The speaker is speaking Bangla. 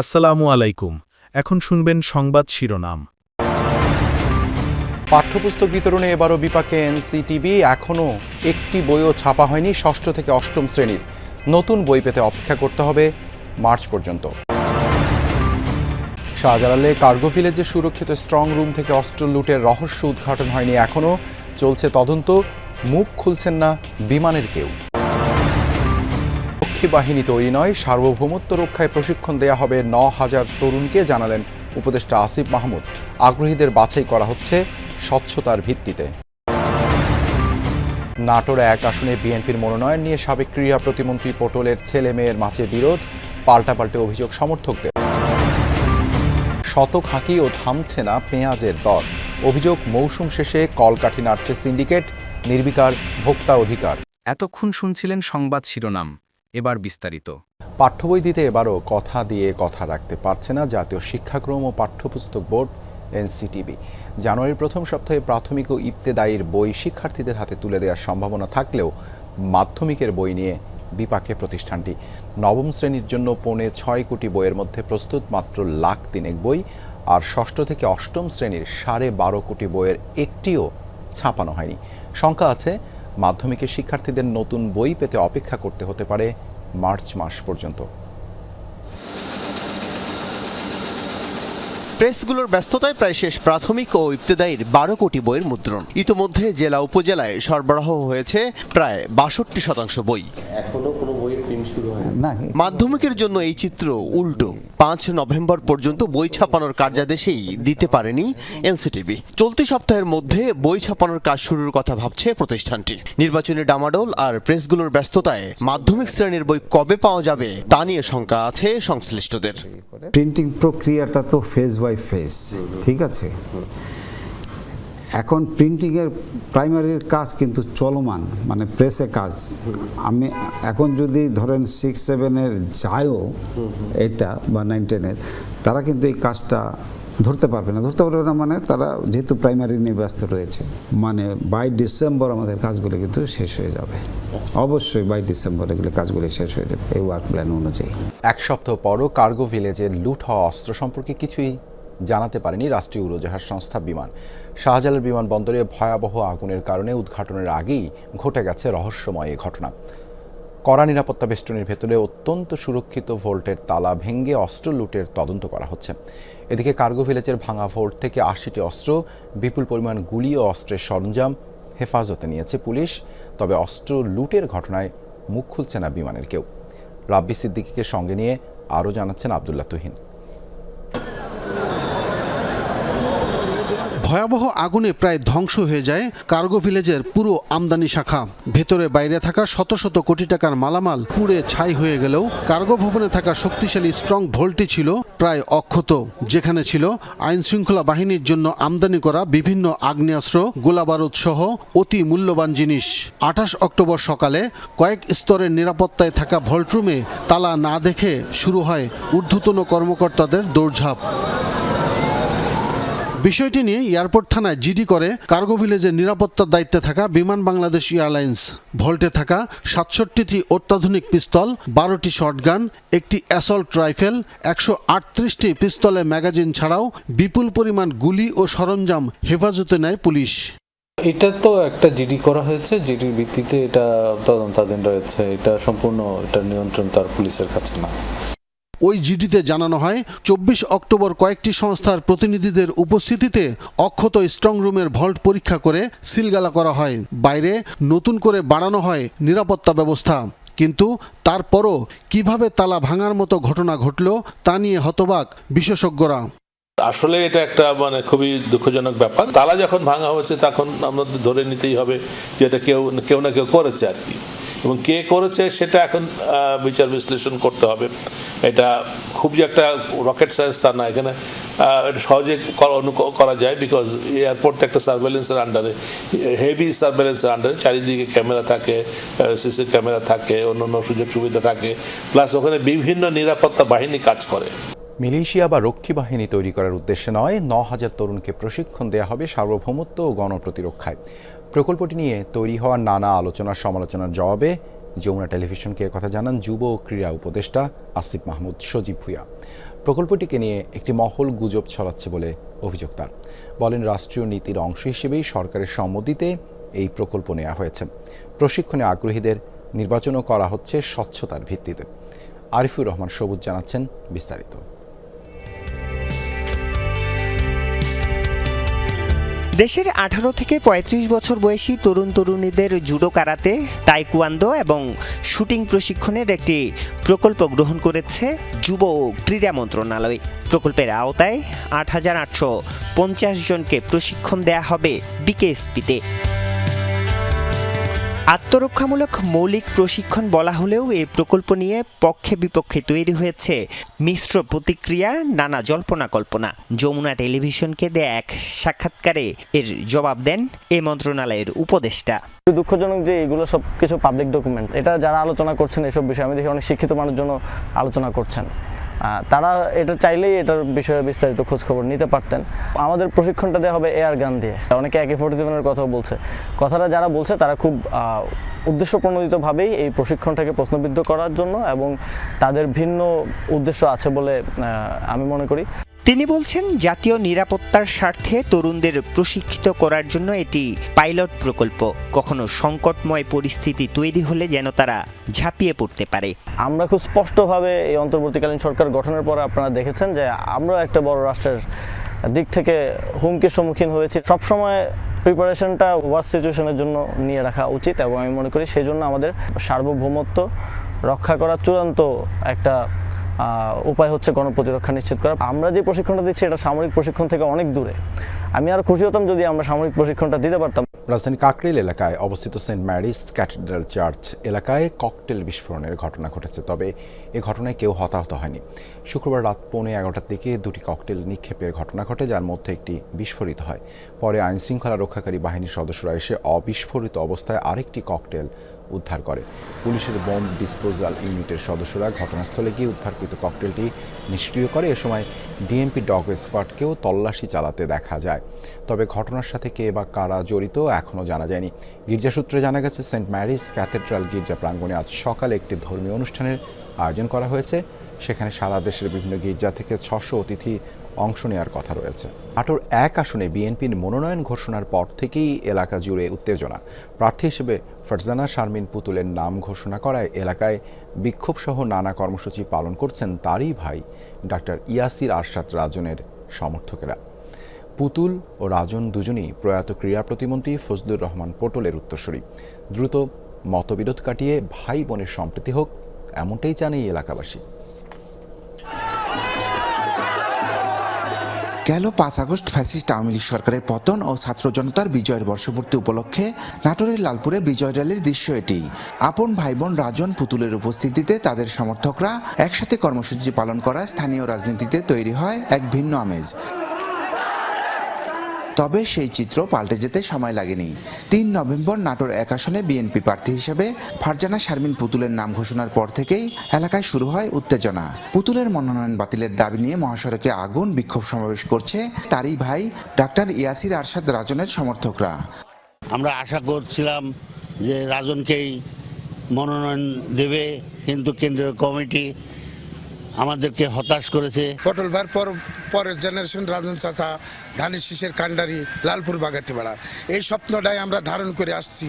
আসসালামু আলাইকুম। এখন শুনবেন সংবাদ শিরোনাম। পাঠ্যপুস্তক বিতরণে এবারও বিপাকে এনসিটিভি, এখনও একটি বইও ছাপা হয়নি ষষ্ঠ থেকে অষ্টম শ্রেণির। নতুন বই পেতে অপেক্ষা করতে হবে মার্চ পর্যন্ত। শাহজালালে কার্গো ভিলেজে সুরক্ষিত স্ট্রং রুম থেকে অস্ত্র লুটের রহস্য উদ্ঘাটন হয়নি এখনও। চলছে তদন্ত, মুখ খুলছেন না বিমানের কেউ। রক্ষী বাহিনী তৈরি নয়, সার্বভৌমত্ব রক্ষায় প্রশিক্ষণ দেয়া হবে ন হাজার তরুণকে, জানালেন উপদেষ্টা আসিফ মাহমুদ। আগ্রহীদের বাছাই করা হচ্ছে স্বচ্ছতার ভিত্তিতে। নাটোর এক আসনে বিএনপির মনোনয়ন নিয়ে সাবেক ক্রীড়া প্রতিমন্ত্রী পটলের ছেলে মেয়ের মাঝে বিরোধ, পাল্টাপাল্টে অভিযোগ সমর্থকদের। শতক হাঁকিও থামছে না পেঁয়াজের দর। অভিযোগ, মৌসুম শেষে কলকাঠি নাড়ছে সিন্ডিকেট, নির্বিকার ভোক্তা অধিকার। এতক্ষণ শুনছিলেন সংবাদ শিরোনাম। এবার বিস্তারিত। পাঠ্যবই দিতে এবারও কথা দিয়ে কথা রাখতে পারছে না জাতীয় শিক্ষাক্রম ও পাঠ্যপুস্তক বোর্ড এনসিটিবি। জানুয়ারির প্রথম সপ্তাহে প্রাথমিক ও ইবতেদায়ীর বই শিক্ষার্থীদের হাতে তুলে দেওয়ার সম্ভাবনা থাকলেও মাধ্যমিকের বই নিয়ে বিপাকে প্রতিষ্ঠানটি। নবম শ্রেণির জন্য পৌনে ছয় কোটি বইয়ের মধ্যে প্রস্তুত মাত্র লাখ তিনেক বই আর ষষ্ঠ থেকে অষ্টম শ্রেণির সাড়ে বারো কোটি বইয়ের একটিও ছাপানো হয়নি। শঙ্কা আছে মাধ্যমিকের শিক্ষার্থীদের নতুন বই পেতে অপেক্ষা করতে হতে পারে মার্চ মাস পর্যন্ত। প্রেসগুলোর ব্যস্ততায় প্রায় শেষ প্রাথমিক ও ইবতেদায়ীর বারো কোটি বইয়ের মুদ্রণ। ইতোমধ্যে জেলা উপজেলায় সরবরাহ হয়েছে প্রায় বাষট্টি শতাংশ বই। এখনও কোনো না মাধ্যমিকের জন্য এই চিত্র উল্টো। পাঁচ নভেম্বর পর্যন্ত বই ছাপানোর কার্যাদেশেই দিতে পারেনি এনসিটিভি। চলতি সপ্তাহের মধ্যে বই ছাপানোর কাজ শুরুর কথা ভাবছে প্রতিষ্ঠানটি। নির্বাচনী ডামাডোল আর প্রেসগুলোর ব্যস্ততায় মাধ্যমিক শ্রেণির বই কবে পাওয়া যাবে তা নিয়ে শঙ্কা আছে সংশ্লিষ্টদের। প্রিন্টিং প্রক্রিয়াটা তো ফেজ বাই ফেজ ঠিক আছে? এখন প্রিন্টিংয়ের প্রাইমারির কাজ কিন্তু চলমান মানে প্রেসে কাজ। আমি এখন যদি ধরেন সিক্স সেভেনের যায়ও এটা বা নাইন টেনের তারা কিন্তু এই কাজটা ধরতে পারবে না। ধরতে পারবে না মানে তারা যেহেতু প্রাইমারি নিয়ে ব্যস্ত রয়েছে মানে বাই ডিসেম্বর আমাদের কাজগুলো কিন্তু শেষ হয়ে যাবে। অবশ্যই বাই ডিসেম্বর এগুলো কাজগুলো শেষ হয়ে যাবে, এই ওয়ার্ক প্ল্যান অনুযায়ী। এক সপ্তাহ পরও কার্গো ভিলেজের লুট হওয়া অস্ত্র সম্পর্কে কিছুই জানাতে পারেনি রাষ্ট্রীয় উড়োজাহাজ সংস্থা বিমান। শাহজালাল বিমানবন্দরে ভয়াবহ আগুনের কারণে উদ্ঘাটনের আগেই ঘটে গেছে রহস্যময় এই ঘটনা। কড়া নিরাপত্তা বেষ্টনীর ভেতরে অত্যন্ত সুরক্ষিত ভোল্টের তালা ভেঙে অস্ত্র লুটের তদন্ত করা হচ্ছে। এদিকে কার্গো ভিলেজের ভাঙা ভোল্ট থেকে আশিটি অস্ত্র, বিপুল পরিমাণ গুলি ও অস্ত্রের সরঞ্জাম হেফাজতে নিয়েছে পুলিশ, তবে অস্ত্র লুটের ঘটনায় মুখ খুলছে না বিমানের কেউ। রাব্বি সিদ্দিকীকে সঙ্গে নিয়ে আরও জানাচ্ছেন আবদুল্লাহ তুহিন। ভয়াবহ আগুনে প্রায় ধ্বংস হয়ে যায় কার্গো ভিলেজের পুরো আমদানি শাখা। ভেতরে বাইরে থাকা শত শত কোটি টাকার মালামাল পুড়ে ছাই হয়ে গেলেও কার্গো ভবনে থাকা শক্তিশালী স্ট্রং ভোল্টটি ছিল প্রায় অক্ষত, যেখানে ছিল আইন শৃঙ্খলা বাহিনীর জন্য আমদানি করা বিভিন্ন আগ্নেয়াস্ত্র, গোলাবারুদ সহ অতি মূল্যবান জিনিস। আঠাশ অক্টোবর সকালে কয়েক স্তরের নিরাপত্তায় থাকা ভল্টরুমে তালা না দেখে শুরু হয় ঊর্ধ্বতন কর্মকর্তাদের দৌড়ঝাঁপ। বিষয়টি নিয়ে এয়ারপোর্ট থানায় জিডি করে কার্গো ভিলেজের নিরাপত্তার দায়িত্বে থাকা বিমান বাংলাদেশ এয়ারলাইন্স। ভল্টে থাকা সাতষট্টিটি অত্যাধুনিক পিস্তল, বারোটি শটগান, একটি অ্যাসল্ট রাইফেল, একশো আটত্রিশটি পিস্তলে ম্যাগাজিন ছাড়াও বিপুল পরিমাণ গুলি ও সরঞ্জাম হেফাজতে নেয় পুলিশ। এটা তো একটা জিডি করা হয়েছে, জিডির ভিত্তিতে এটা তদন্তাধীন রয়েছে। এটা সম্পূর্ণ, এটা নিয়ন্ত্রণ তার পুলিশের কাছে না। ওই জিডিতে জানানো হয়, চব্বিশ অক্টোবর কয়েকটি সংস্থার প্রতিনিধিদের উপস্থিতিতে অক্ষত স্ট্রং রুমের ভল্ট পরীক্ষা করে সিলগালা করা হয়। বাইরে নতুন করে বাড়ানো হয় নিরাপত্তা ব্যবস্থা। কিন্তু তারপরও কীভাবে তালা ভাঙার মতো ঘটনা ঘটল তা নিয়ে হতবাক বিশেষজ্ঞরা। আসলে এটা একটা মানে খুবই দুঃখজনক ব্যাপার। তালা যখন ভাঙা হয়েছে তখন আমাদের ধরে নিতেই হবে যে এটা কেউ কেউ না কেউ করেছে আর কি। এবং কে করেছে সেটা এখন বিচার বিশ্লেষণ করতে হবে। এটা খুব যে একটা রকেট সায়েন্স তা না, এখানে এটা সহজে করা- যায় বিকজ এয়ারপোর্ট একটা সার্ভেলেন্সের আন্ডারে হেভি সার্ভেলেন্সের আন্ডারে চারিদিকে ক্যামেরা থাকে সিসি ক্যামেরা থাকে, অন্যান্য সুযোগ সুবিধা থাকে প্লাস ওখানে বিভিন্ন নিরাপত্তা বাহিনী কাজ করে। মিলিশিয়া বা রক্ষী বাহিনী তৈরি করার উদ্দেশ্যে নয় ন হাজার তরুণকে প্রশিক্ষণ দেওয়া হবে সার্বভৌমত্ব ও গণপ্রতিরক্ষায়। প্রকল্পটি নিয়ে তৈরি হওয়া নানা আলোচনা সমালোচনার জবাবে যমুনা টেলিভিশনকে কথা জানান যুব ও ক্রীড়া উপদেষ্টা আসিফ মাহমুদ সজীব ভুইয়া। প্রকল্পটিকে নিয়ে একটি মহল গুজব ছড়াচ্ছে বলে অভিযোগ তার। বলেন, রাষ্ট্রীয় নীতির অংশ হিসেবেই সরকারের সম্মতিতে এই প্রকল্প নেওয়া হয়েছে। প্রশিক্ষণে আগ্রহীদের নির্বাচনও করা হচ্ছে স্বচ্ছতার ভিত্তিতে। আরিফুর রহমান সবুজ জানাচ্ছেন বিস্তারিত। দেশের আঠারো থেকে ৩৫ বছর বয়সী তরুণ তরুণীদের জুডো কারাতে, তাইকুয়ান্দো এবং শুটিং প্রশিক্ষণের একটি প্রকল্প গ্রহণ করেছে যুব ও ক্রীড়া মন্ত্রণালয়। প্রকল্পের আওতায় আট হাজার আটশো পঞ্চাশ জনকে প্রশিক্ষণ দেয়া হবে বিকেএসপিতে। আত্মরক্ষামূলক মৌলিক প্রশিক্ষণ বলা হলেও এই প্রকল্প নিয়ে পক্ষে বিপক্ষে তৈরি হয়েছে মিশ্র প্রতিক্রিয়া, নানা জল্পনা কল্পনা। যমুনা টেলিভিশনকে দেয়া এক সাক্ষাৎকারে এর জবাব দেন এ মন্ত্রণালয়ের উপদেষ্টা। দুঃখজনক যে এগুলো সব কিছু পাবলিক ডকুমেন্ট এটা যারা আলোচনা করছেন এসব বিষয়ে, আমি দেখি অনেক শিক্ষিত মানুষজন আলোচনা করছেন। তারা এটা চাইলেই এটার বিষয়ে বিস্তারিত খোঁজখবর নিতে পারতেন। আমাদের প্রশিক্ষণটা দেওয়া হবে এয়ার গান দিয়ে অনেকে একে ফোর্টি সেভেনের কথাও বলছে। কথাটা যারা বলছে, তারা খুব উদ্দেশ্য প্রণোদিতভাবেই এই প্রশিক্ষণটাকে প্রশ্নবিদ্ধ করার জন্য এবং তাদের ভিন্ন উদ্দেশ্য আছে বলে আমি মনে করি। তিনি বলছেন, জাতীয় নিরাপত্তার স্বার্থে তরুণদের প্রশিক্ষিত করার জন্য এটি পাইলট প্রকল্প। কখনো সংকটময় পরিস্থিতি তৈরি হলে যেন তারা ঝাঁপিয়ে পড়তে পারে। আমরা খুব স্পষ্টভাবে এই অন্তর্বর্তীকালীন সরকার গঠনের পর আপনারা দেখেছেন যে আমরা একটা বড় রাষ্ট্রের দিক থেকে হুমকির সম্মুখীন হয়েছি। সবসময় প্রিপারেশনটা ওয়ার সিচুয়েশনের জন্য নিয়ে রাখা উচিত এবং আমি মনে করি সেই জন্য আমাদের সার্বভৌমত্ব রক্ষা করার চূড়ান্ত একটা উপায় হচ্ছে গণপ্রতিরক্ষা নিশ্চিত করা। আমরা যে প্রশিক্ষণটা দিচ্ছি, এটা সামরিক প্রশিক্ষণ থেকে অনেক দূরে। আমি আরও খুশি হতাম যদি আমরা সামরিক প্রশিক্ষণটা দিতে পারতাম। রাজধানী কাকরেল এলাকায় অবস্থিত সেন্ট ম্যারিস ক্যাথেড্রাল চার্চ এলাকায় ককটেল বিস্ফোরণের ঘটনা ঘটেছে, তবে এ ঘটনায় কেউ হতাহত হয়নি। শুক্রবার রাত পৌনে এগারোটার দিকে দুটি ককটেল নিক্ষেপের ঘটনা ঘটে, যার মধ্যে একটি বিস্ফোরিত হয়। পরে আইনশৃঙ্খলা রক্ষাকারী বাহিনীর সদস্যরা এসে অবিস্ফোরিত অবস্থায় আরেকটি ককটেল উদ্ধার করে। পুলিশের বোম ডিসপোজাল ইউনিটের সদস্যরা ঘটনাস্থলে গিয়ে উদ্ধারকৃত ককটেলটি নিষ্ক্রিয় করে। এ সময় ডিএমপি ডগ স্কোয়াডকেও তল্লাশি চালাতে দেখা যায়। তবে ঘটনার সাথে কে বা কারা জড়িত এখনও জানা যায়নি। গির্জা সূত্রে জানা গেছে, সেন্ট ম্যারিজ ক্যাথেড্রাল গির্জা প্রাঙ্গণে আজ সকালে একটি ধর্মীয় অনুষ্ঠানের আয়োজন করা হয়েছে। সেখানে সারা দেশের বিভিন্ন গির্জা থেকে ছশো অতিথি অংশ নেওয়ার কথা রয়েছে। নাটোর এক আসনে বিএনপির মনোনয়ন ঘোষণার পর থেকেই এলাকা জুড়ে উত্তেজনা। প্রার্থী হিসেবে ফারজানা শারমিন পুতুলের নাম ঘোষণা করায় এলাকায় বিক্ষোভসহ নানা কর্মসূচি পালন করছেন তারই ভাই, ডাক্তার ইয়াসির আরশাদ রাজনের সমর্থকেরা। পুতুল ও রাজন দুজনই প্রয়াত ক্রীড়া প্রতিমন্ত্রী ফজলুর রহমান পটলের উত্তরসূরি। দ্রুত মতবিরোধ কাটিয়ে ভাই বোনের সম্প্রীতি হোক, এমনটাই এই এলাকাবাসী। গেল পাঁচ আগস্ট ফ্যাসিস্ট আওয়ামী লীগ সরকারের পতন ও ছাত্র জনতার বিজয়ের বর্ষপূর্তি উপলক্ষে নাটোরের লালপুরে বিজয় র্যালির দৃশ্য এটি। আপন ভাই বোন রাজন পুতুলের উপস্থিতিতে তাদের সমর্থকরা একসাথে কর্মসূচি পালন করায় স্থানীয় রাজনীতিতে তৈরি হয় এক ভিন্ন আমেজ। তবে সেই চিত্র পাল্টে যেতে সময় লাগেনি। তিন নভেম্বর নাটোর এক আসনে বিএনপি প্রার্থী হিসেবে ফারজানা শারমিন পুতুলের নাম ঘোষণার পর থেকেই এলাকায় শুরু হয় উত্তেজনা। পুতুলের মনোনয়ন বাতিলের দাবি নিয়ে মহাসড়কে আগুন বিক্ষোভ সমাবেশ করছে তারই ভাই ডাক্তার ইয়াসির আরশাদ রাজনের সমর্থকরা। আমরা আশা করছিলাম যে রাজনকেই মনোনয়ন দেবে, কিন্তু কেন্দ্রীয় কমিটি আমাদেরকে হতাশ করেছে। পটল ভার পর পরের জেনারেশন রাজন চাচা, ধানের শীষের কান্ডারি, লালপুর বাগাতে বেড়া এই স্বপ্নটাই আমরা ধারণ করে আসছি।